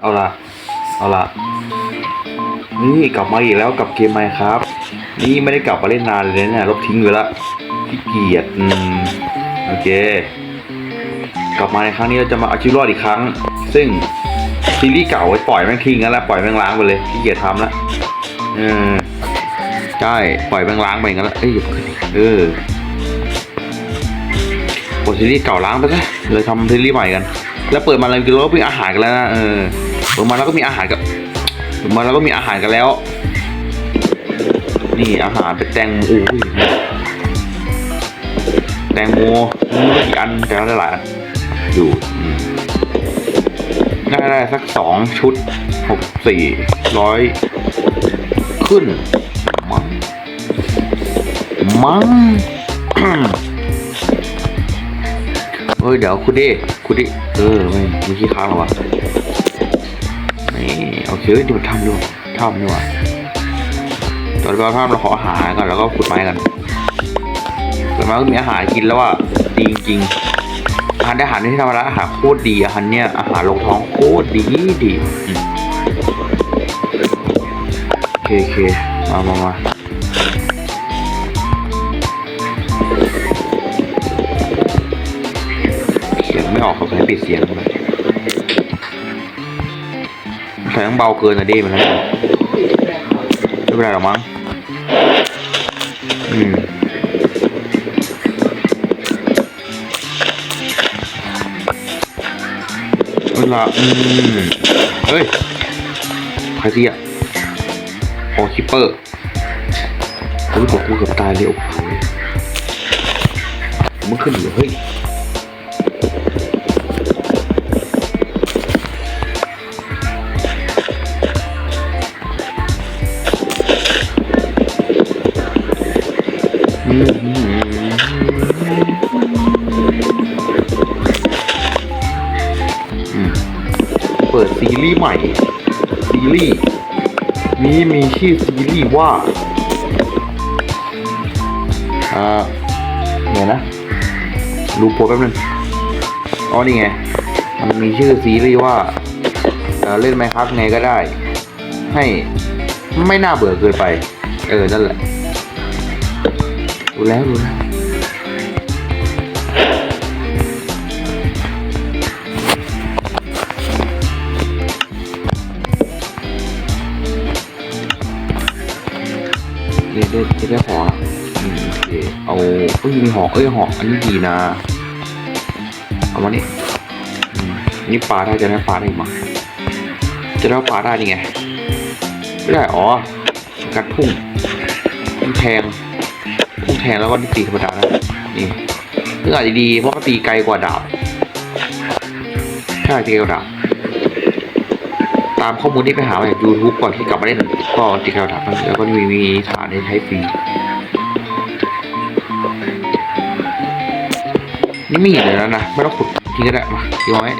เอาละเอาละนี่กลับมาอีกแล้วกับเกมไมครับ นี่ไม่ได้กลับมาเล่นนานเลยนะเนี่ยลบทิ้งไปละขี้เกียจอืมโอเค กลับมาในครั้งนี้เราจะมาเอาชีวิตรอดอีกครั้ง ซึ่งซีรีส์เก่าไว้ปล่อยแม่งทิ้งกันแล้วปล่อยแม่งล้างไปเลยขี้เกียจทำละเออใช่ปล่อยแม่งล้างไปงั้นละเอ้ยอย่าเออปลดซีรีส์เก่าล้างไปซะเลยทำซีรีส์ใหม่กัน แล้วเปิดมาเรากินแล้วก็มีอาหารกันแล้วนะเออ เปิดมาแล้วก็มีอาหารกับเปิดมาแล้วก็มีอาหารกันแล้ว นี่อาหารเป็นแตงโมอุ้ยแตงโมไม่กี่อันแต่ละหลายอยู่อืมน่าได้สักสองชุดหกสี่ร้อยขึ้น มั้งมั้งเฮ้ยเดี๋ยวคุณดิคุณดิเออไม่ไม่ขี้ค้างหรอวะ เคเดี๋ยวทำดูทำดีกว่าตอนเราทำเราขออาหารก่อนแล้วก็ขุดไม้กันเกิดมาก็มีอาหารกินแล้วอะดีจริงๆอาหารได้อาหารที่ทำมาแล้วอาหารโคตรดีอาหารเนี่ยอาหารลงท้องโคตรดีดีอืมโอเคโอเคมามามาเสียงไม่ออกเขาใช้ปิดเสียงเลย เสียงเบาเกินอะดิมันแล้วไม่เป็นไรหรอกมั้งอืมเวลาอืมเฮ้ยใครที่อะโอคิปเปอร์โอ้ยบอกกูเกือบตายเลยโอ้โหมันขึ้นอยู่เฮ้ย ชื่อซีรีส์ว่าอ่าเนี่ยนะดูโปรแป๊บนึงอ๋อนี่ไง มันมีชื่อซีรีส์ว่าเเล่นไหมครับไงก็ได้ ให้ไม่น่าเบื่อเกินไป เออ นั่นแหละ ดูแล้วรู้แล้ วเรียกได้เรียกได้หออืมโอเคเอาเอ้ยมีหอเอ้ยหออันนี้ดีนะ เอามานี่อนี่ปลาได้จะได้ปลาได้มั้งจะได้ปลาได้นี่ไงไม่ได้อ๋อกัดพุ่งพุ่งแทงพุ่งแทงแล้วก็ตีธรรมดานะนี่ซึ่งอาจจะดีเพราะตีไกลกว่าดาบใช่ตีไกลกว่าดาบามข้อมูลที่ไปหามาจากยูทูบก่อนที่กลับมาเล่นก็ตีไกลกว่าดาบแล้วก็มีมีฐานให้ใช้ฟรีนี่ไม่เห็นเลยแล้วนะ ไม่ต้องขุดทิ้งก็ได้มาทิ้งไว้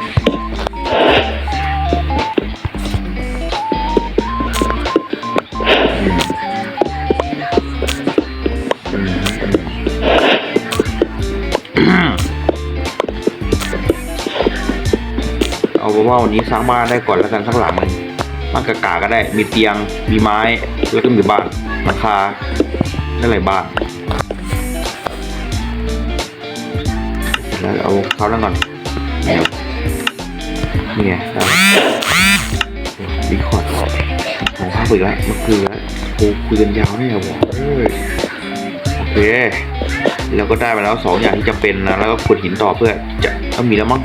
ว่าวันนี้สร้างบ้านได้ก่อนแล้วกันสักหลังหนึ่งบ้านกากาก็ได้ มีเตียง มีไม้ แล้วก็มีบ้านหลังคานั่นแหละบ้านแล้วเอาเขาแล้วก่อนเนี่ยนี่ไงครับดีคอร์ดของภาพอีกแล้วเมื่อคืนแล้วโอ้คุยกันยาวแน่วะเอ้ยโอเคแล้วก็ได้มาแล้วสองอย่างที่จำเป็นนะ แล้วก็ขุดหินต่อเพื่อจะเอามีแล้วมั้ง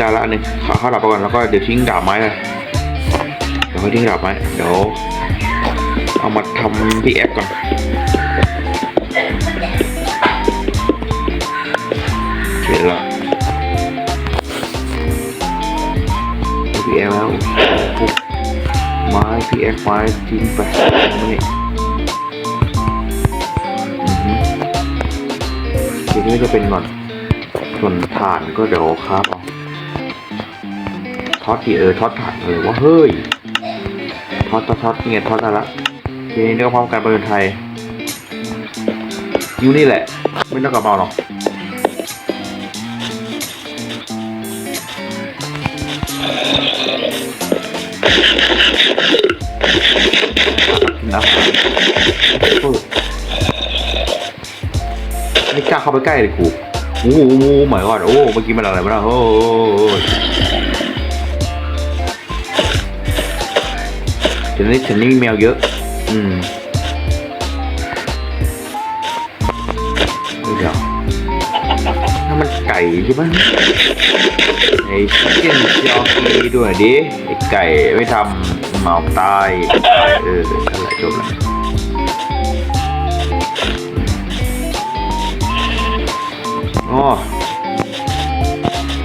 ดาละอันหนึ่งขอเข้าดับไปก่อนแล้วก็เดี๋ยวทิ้งดาบไม้เลยเดี๋ยวค่อยทิ้งดาบไม้เดี๋ยวเอามาทำพี่แอคก่อนเขียนละพีเอแล้วไม้พีเอไม้ทิ้งไปนี่อือฮึทีนี้จะเป็นก่อนส่วนฐานก็เดี๋ยวครับ ท็อตที่เออท็อตฐานอะไรวะเฮ้ยท็อตท็อตเงี้ยท็อตได้ละทีนี้เรื่องพร้อมการประเดินไทยอยู่นี่แหละ ไม่ต้องกลับมาหรอกนะไม่กล้าเข้าไปใกล้เลยกูโอ้โหหมายก่อนโอ้ เมื่อกี้มันอะไรมาแล้วโอ้ โหฉันนี่ฉันนี่มีแมวเยอะ อืมเดี๋ยวถ้ามันไก่ใช่ไหมไอ้ชิคเก้นยอกีด้วยดิ ไอ้ไก่ไม่ทำเมาตาย เออนั่นแหละจบแล้วอ๋อ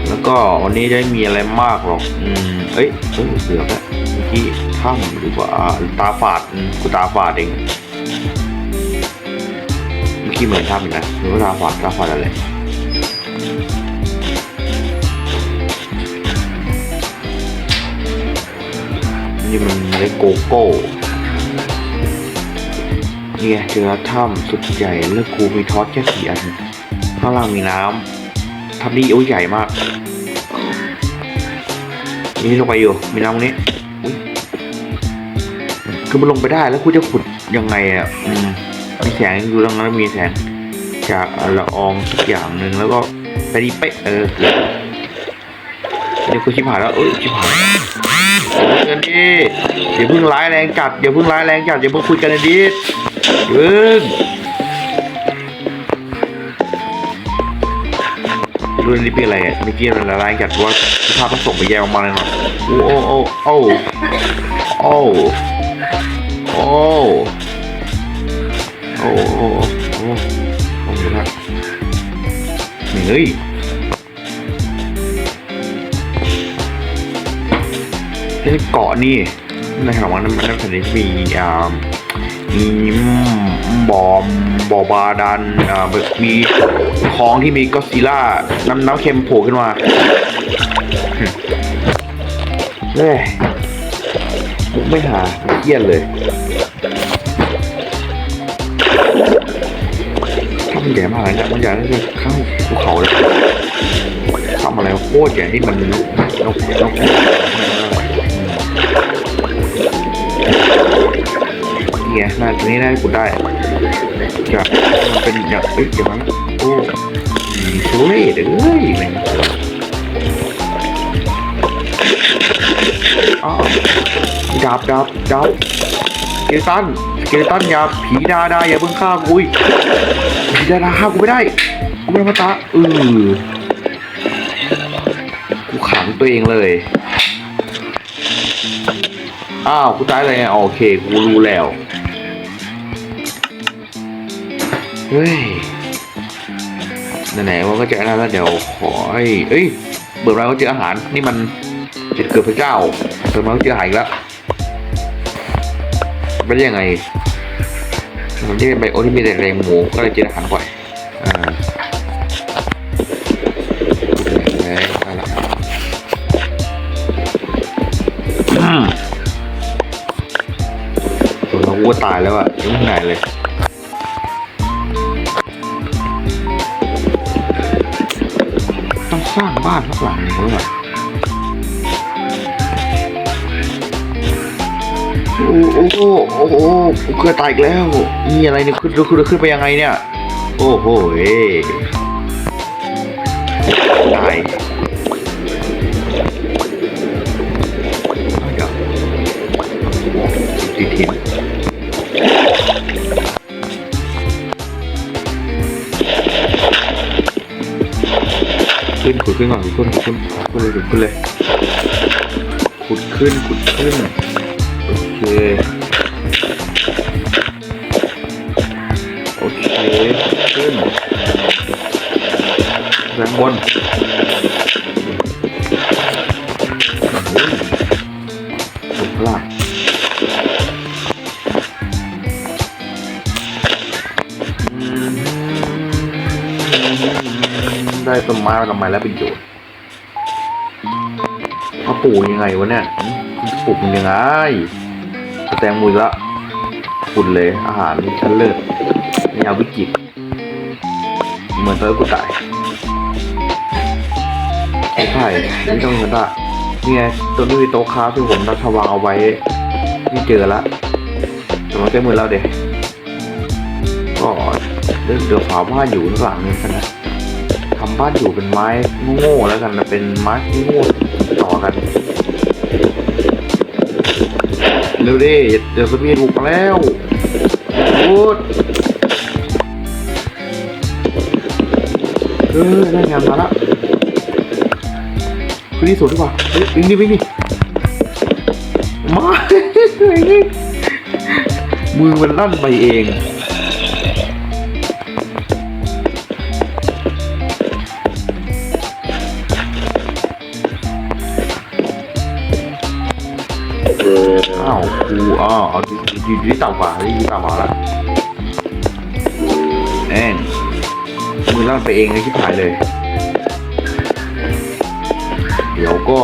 แล้วก็วันนี้ได้มีอะไรมากหรอก อืม เอ้ยเอ้ยเสือกอะเมื่อกี้ ถ้ำหรือว่าตาฝาดกูตาฝาดเองเมื่อกี้เหมือนถ้ำนะหรือว่าตาฝาดตาฝาดอะไรนี่มันเล็กโกโก้นี่ไงเจอถ้ำสุดใหญ่แล้วกูมีทอตแค่สี่อันข้างล่างมีน้ำทำนี่โอ้ยใหญ่มากนี่ลงไปอยู่มีน้ำตรงนี้ คือมันลงไปได้แล้วกูจะขุดยังไงอะมีแสงอยู่ตรงนั้นมีแสง จากละอองสักอย่างหนึ่งแล้วก็ไปดีเป๊ะเออเดี๋ยวกูชิบหายแล้วเอ้ยชิบหายเดี๋ยวดิอย่าเพิ่งร้ายแรงจัดอย่าเพิ่งร้ายแรงจัดอย่าเพิ่งคุยกันดิเพิ่งเรื่องนี้เป็นอะไรอะเมื่อกี้มันละลายจัดว่าภาพต้องส่งไปแยกออกมาเลยเนาะโอ้โอ้โอ้โอ้ โอ้โอ้โอ้โอ้โอ้โอ้โหนะเฮ้ยที่เกาะนี่ในแถวนั้นมันนั่นแผ่นดินมีอ่ามีบ่อบ่อบาดันอ่ามีคลองที่มีก็ซิล่าน้ำน้ำเค็มโผล่ขึ้นมาเฮ้ย ไม่หาเครียดเลยถ้ามันใหญ่มากเลยนะมันใหญ่ตั้งแต่ข้างภูเขาเลยทำอะไรโคตรใหญ่ที่มันนกนกนกเนี่ยน้าตัวนี้ได้กูได้จะมันเป็นอย่างเอ้ยอย่างนั้นโอ้ยโซ่เด้เอ้ยแม่งอ้าว ดาบดาบดาบเกตันเกตันอย่าผีดาดาอย่าเพิ่งฆ่ากูอีกผีดาดาฆ่ากูไม่ได้กูไม่มาตาเออกูขังตัวเองเลยอ้าวกูตายเลยไงโอเคกูรู้แล้วเฮ้ยไหนๆว่าก็จอแล้วแล้วเดี๋ยวขอให้เอ้ยเบิร์ดมาก็เจออาหารนี่มันจุดเกิดพระเจ้าเบิร์ดมาก็เจออาหารอีกแล้ว เป็นยังไงผมที่เป็นไบโอที่มีแต่แรงหมูก็เลยเจออาหารบ่อยอ่าแล้วได้ละอืมตัวเราวัวตายแล้วอะยังไม่ไหนเลยต้องสร้างบ้านสักหลังหนึ่งด้วย โอ้โอ้โอ้โอ้โอ้กูเกิดตายอีกแล้วนี่อะไรเนี่ยขึ้นขึ้นขึ้นไปยังไงเนี่ย โอ้โหเอ้ยตายอกติดทินขึ้นขุดขึ้นก่อนขุดขึ้นขุดขึ้นขุดเลยขุดขึ้นเลยขุดขึ้นขุดขึ้น โอเคโอเคขึ้นแรงบนสุดพลังได้ต้นไม้มาทำไมแล้วเประโยชน์เขาปลูกยังไงวะเนี่ยปลูกมันยังไง แตงมุยละคุณเลยอาหารชั้นเลิศในยามวิกฤตเหมือนตอนนนกูตายไม่ใช่ไม่ต้องเงินละนี่ไงตัวนี้โต๊ะค้าที่ผมนัดวางเอาไว้นี่เจอละแต่มันใช้มือเราเด็กก็เดี๋ยวเดี๋ยวฝาบ้านอยู่ข้างหลังนี้กันนะทำบ้านอยู่เป็นไม้โง่ๆแล้วกันนะเป็นไม้โง่ต่อกัน เร็วดิเดี๋ยวสปีดบุกมาแล้วพูดเออได้งานมาละคือที่สุดดีกว่าเฮ้ยวิ่งดิวิ่งดิมา มือมันลั่นไปเอง กูอ้าวเอาอยู่ที่ต่ำกว่าที่ต่ำกว่าละแน่นมือลั่นไปเองเลยที่หายเลย เดี๋ยวก็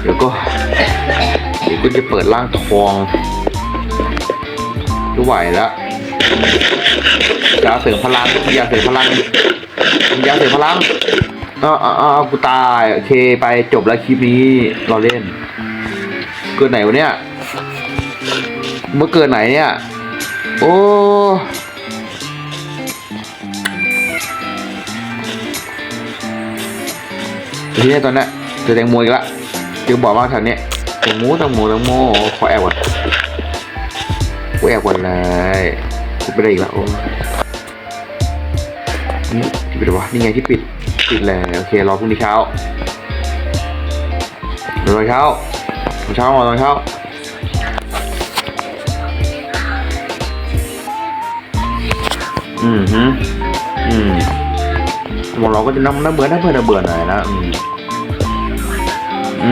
เดี๋ยวก็ เดี๋ยวก็จะเปิดร่างทองดูไหวแล้วยาเสริมพลังยาเสริมพลังยาเสริมพลังอ้าวอ้าวอ้าวกูตาย โอเค ไปจบแล้วคลิปนี้ เราเล่น เกิดไหนวะเนี่ย เมื่อเกิดไหนเนี่ย โอ้ ทีนี้ตอนนี้เจอแตงโมอีกละเจอบอกว่าแถวนี้แตงโมแตงโมแตงโมขอแอบก่อนกูแอบก่อนเลยกูไปได้อีกล้วโอ้นี่ปิดวะนี่ไงที่ปิดปิดแล้วโอเครอพรุ่งนี้เช้ารอเช้าตอนเช้ามาตอนเช้า อืมฮึอืมหมดเราก็จะน้ำน้ำเบื่อน้ำเบื่อน้ำเบื่อหน่อยนะอืมอื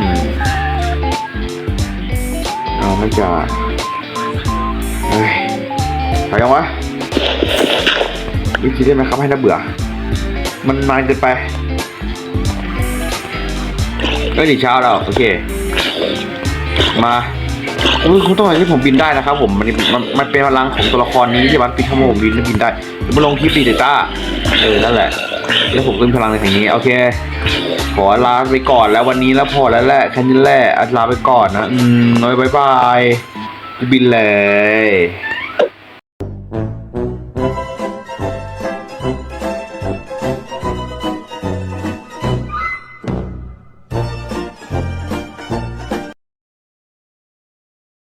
มเราไม่จะเฮ้ยไปยังวะวิธีได้ไหมครับให้น้ำเบื่อ มันนานเกินไปก็ดีเช้าแล้ว โอเค มา อุ้ยคุณต้องให้ผมบินได้นะครับผมมันมันมันเป็นพลังของตัวละครนี้ที่วันปิดขโมบินแล้วบินได้มาลงคลิปดีเดต้าเออนั่นแหละ แล้วผมขึ้นพลังในทางนี้โอเค ขอลาไปก่อนแล้ววันนี้แล้วพอแล้วแหละแค่นี้แหละอะลาไปก่อนนะ อืมน้อยบายบายบินเลย